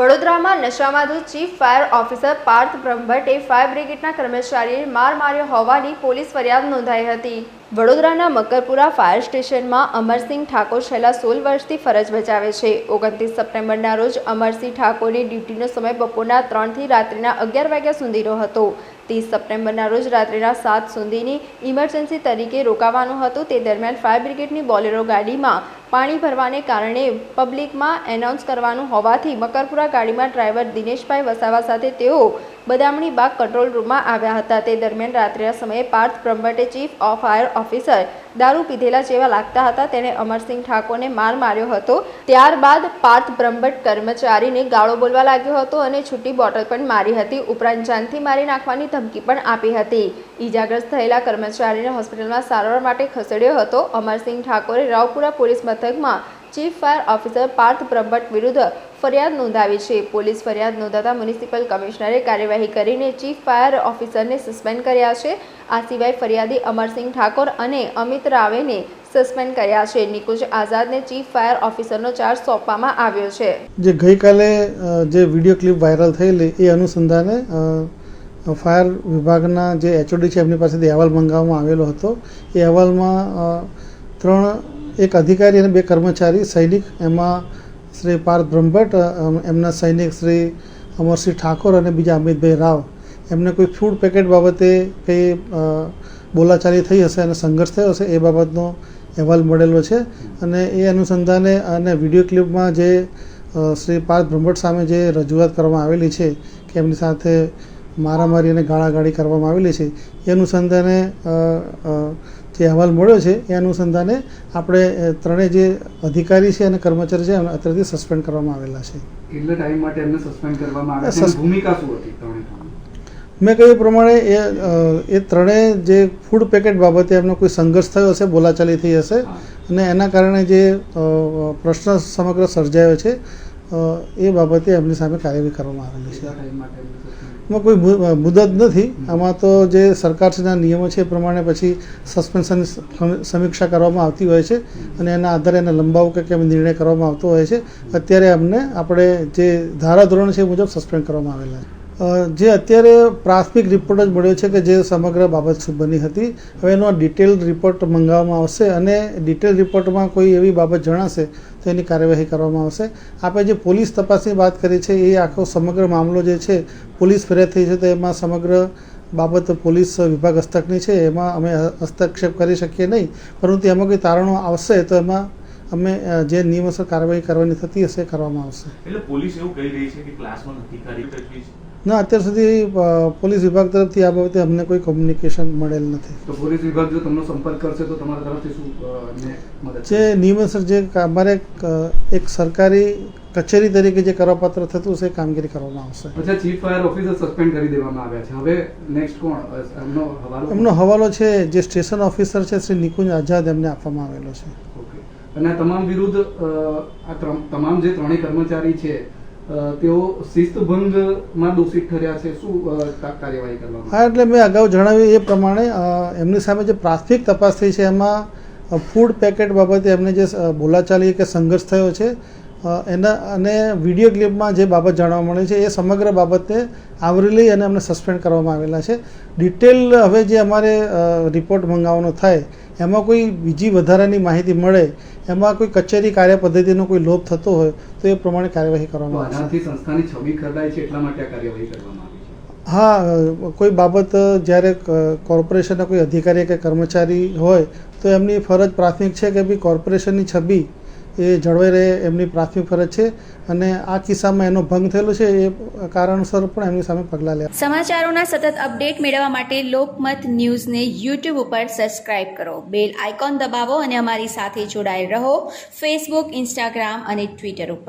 વડોદરામાં નશામાં chief fire officer Parth બ્રહ્મભટ્ટે ફાયર બ્રિગેડના કર્મચારીએ માર માર્યો હોવાની પોલીસ ફરિયાદ નોંધાઈ હતી. વડોદરાના મકરપુરા ફાયર સ્ટેશનમાં અમરસિંહ ઠાકોર છેલ્લા સોળ વર્ષથી ફરજ બજાવે છે. ઓગણત્રીસ સપ્ટેમ્બરના રોજ અમરસિંહ ઠાકોરની ડ્યુટીનો સમય બપોરના ત્રણથી રાત્રિના અગિયાર વાગ્યા સુધીનો હતો. ત્રીસ સપ્ટેમ્બરના રોજ રાત્રિના સાત સુધીની ઇમરજન્સી તરીકે રોકાવાનું હતું. તે દરમિયાન ફાયર બ્રિગેડની બોલેરો ગાડીમાં પાણી ભરવાને કારણે પબ્લિકમાં એનાઉન્સ કરવાનું હોવાથી મકરપુરા ગાડીમાં ડ્રાઈવર દિનેશભાઈ વસાવા સાથે તેઓ બદામણી બાગ કંટ્રોલ રૂમમાં આવ્યા હતા. તે દરમિયાન રાત્રિના સમયે પાર્થ બ્રહ્મટે ચીફ ઓફ ફાયર ઓફિસર દારૂ પીધેલા જેવા લાગતા હતા. તેણે અમરસિંહ ઠાકોરને માર માર્યો હતો. ત્યારબાદ પાર્થ બ્રહ્મટ કર્મચારીને ગાળો બોલવા લાગ્યો હતો અને છૂટી બોટલ પણ મારી હતી. ઉપરાંત જાનથી મારી નાખવાની ધમકી પણ આપી હતી. ઈજાગ્રસ્ત થયેલા કર્મચારીને હોસ્પિટલમાં સારવાર માટે ખસેડ્યો હતો. અમરસિંહ ઠાકોરે રાવપુરા પોલીસ મથકમાં chief fire officer Parth Brahmbhatt વિરુદ્ધ ફરિયાદ નોંધાવી છે. પોલીસ ફરિયાદ નોંધાતા મ્યુનિસિપલ કમિશનરે કાર્યવાહી કરીને ચીફ ફાયર ઓફિસરને સસ્પેન્ડ કર્યા છે. આ સિવાય ફરિયાદી અમરસિંહ ઠાકોર અને અમિત રાવેને સસ્પેન્ડ કર્યા છે. નિકુંજ આઝાદને ચીફ ફાયર ઓફિસરનો ચાર્જ સોંપવામાં આવ્યો છે. જે ગઈકાલે જે વીડિયો ક્લિપ વાયરલ થયેલી, એ અનુસંધાને ફાયર વિભાગના જે એચઓડી છે, એમની પાસેથી અહેવાલ મંગાવવામાં આવેલો હતો. એ અહેવાલમાં ત્રણ એક અધિકારી અને બે કર્મચારી, સૈનિક, એમાં શ્રી પાર્થ બ્રહ્મભટ્ટ એમના સૈનિક શ્રી અમરસિંહ ઠાકોર અને બીજા અમિતભાઈ રાવ. એમને કોઈ ફૂડ પેકેટ બાબતે કંઈ બોલાચાલી થઈ હશે અને સંઘર્ષ થયો હશે એ બાબતનો અહેવાલ મળેલો છે. અને એ અનુસંધાને અને વીડિયો ક્લિપમાં જે શ્રી પાર્થ બ્રહ્મભટ્ટ સામે જે રજૂઆત કરવામાં આવેલી છે કે એમની સાથે મારામારી અને ગાળાગાળી કરવામાં આવેલી છે. એ અનુસંધાને જે અહેવાલ મળ્યો છે એ અનુસંધાને આપણે ત્રણેય જે અધિકારી છે અને કર્મચારી છે એમને અત્યારથી સસ્પેન્ડ કરવામાં આવેલા છે. કેટલા ટાઈમ માટે એમને સસ્પેન્ડ કરવામાં આવે ભૂમિકા શું હતી મેં કહ્યું એ પ્રમાણે એ એ ત્રણેય જે ફૂડ પેકેટ બાબતે એમનો કોઈ સંઘર્ષ થયો હશે બોલાચાલી થઈ હશે અને એના કારણે જે પ્રશ્ન સમગ્ર સર્જાયો છે એ બાબતે એમની સામે કાર્યવાહી કરવામાં આવેલી છે. એમાં કોઈ મુદત નથી. આમાં તો જે સરકારશ્રીના નિયમો છે એ પ્રમાણે પછી સસ્પેન્શન સમીક્ષા કરવામાં આવતી હોય છે અને એના આધારે એને લંબાવું કે કેમ નિર્ણય કરવામાં આવતો હોય છે. અત્યારે એમને આપણે જે ધારાધોરણ છે એ મુજબ સસ્પેન્ડ કરવામાં આવેલા છે. જે અત્યારે પ્રાથમિક રિપોર્ટ જ મળ્યો છે કે જે સમગ્ર બાબત બની હતી. હવે એનો ડિટેલ રિપોર્ટ મંગાવવામાં આવશે અને ડિટેલ રિપોર્ટમાં કોઈ એવી બાબત જણાશે તો એની કાર્યવાહી કરવામાં આવશે. આપણે જે પોલીસ તપાસની વાત કરી છે, એ આખો સમગ્ર મામલો જે છે, પોલીસ ફરિયાદ થઈ છે તો એમાં સમગ્ર બાબત પોલીસ વિભાગ હસ્તકની છે, એમાં અમે હસ્તક્ષેપ કરી શકીએ નહીં. પરંતુ એમાં કોઈ તારણો આવશે તો એમાં અમે જે નિયમસર કાર્યવાહી કરવાની થતી હશે કરવામાં આવશે. એટલે પોલીસ એવું કહી રહી છે કે ક્લાસમાં નથી કરી ના અત્યાર સુધી પોલીસ વિભાગ તરફથી આ બાબતે અમને કોઈ કોમ્યુનિકેશન મળેલ નથી. તો પોલીસ વિભાગ જો તમને સંપર્ક કરશે તો તમારા તરફથી શું મદદ જે નિયમસર જે અમારે એક, સરકારી કચેરી તરીકે જે કરવાપાત્ર થતું છે એ કામગીરી કરવામાં આવશે. અચ્છા ચીફ ફાયર ઓફિસર સસ્પેન્ડ કરી દેવામાં આવ્યા છે. હવે નેક્સ્ટ કોણ? એમનો હવાલો એમનો હવાલો છે જે સ્ટેશન ઓફિસર છે શ્રી નિકુંજ આઝાદ એમને આપવામાં આવેલો છે. ઓકે. અને તમામ વિરુદ્ધ આ તમામ જે ત્રણેય કર્મચારી છે તેઓ શિસ્તભંગમાં દોષિત ઠર્યા છે. શું કાર્યવાહી કરવામાં હા, એટલે મેં અગાઉ જણાવ્યું એ પ્રમાણે એમની સામે જે પ્રાથમિક તપાસ થઈ છે, એમાં ફૂડ પેકેટ બાબતે એમને જે બોલાચાલી કે સંઘર્ષ થયો છે એના અને વીડિયો ક્લિપમાં જે બાબત જાણવા મળે છે એ સમગ્ર બાબતે આવરી લઈ અને અમને સસ્પેન્ડ કરવામાં આવેલા છે. ડિટેલ હવે જે અમારે રિપોર્ટ મંગાવવાનો થાય એમાં કોઈ બીજી વધારાની માહિતી મળે એમાં કોઈ કચેરી કાર્ય પદ્ધતિનો કોઈ લોભ થતો હોય તો એ પ્રમાણે કાર્યવાહી કરવામાં સંસ્થાની છબી ખરડાય છે એટલા માટે કાર્યવાહી કરવામાં આવી હા કોઈ બાબત જ્યારે કોર્પોરેશનના કોઈ અધિકારી કે કર્મચારી હોય તો એમની ફરજ પ્રાથમિક છે કે ભાઈ કોર્પોરેશનની છબી એ જળવાઈ રહે, એમની પ્રાથમિક ફરજ છે અને આ કિસ્સામાં એનો ભંગ થયેલો છે, એ કારણસર પણ એમની સામે પગલાં લેવા સમાચારોના સતત અપડેટ મેળવવા માટે લોકમત ન્યૂઝને યુટ્યુબ ઉપર સબસ્ક્રાઇબ કરો. બેલ આઇકોન દબાવો અને અમારી સાથે જોડાયેલ રહો ફેસબુક, ઇન્સ્ટાગ્રામ અને ટ્વિટર ઉપર.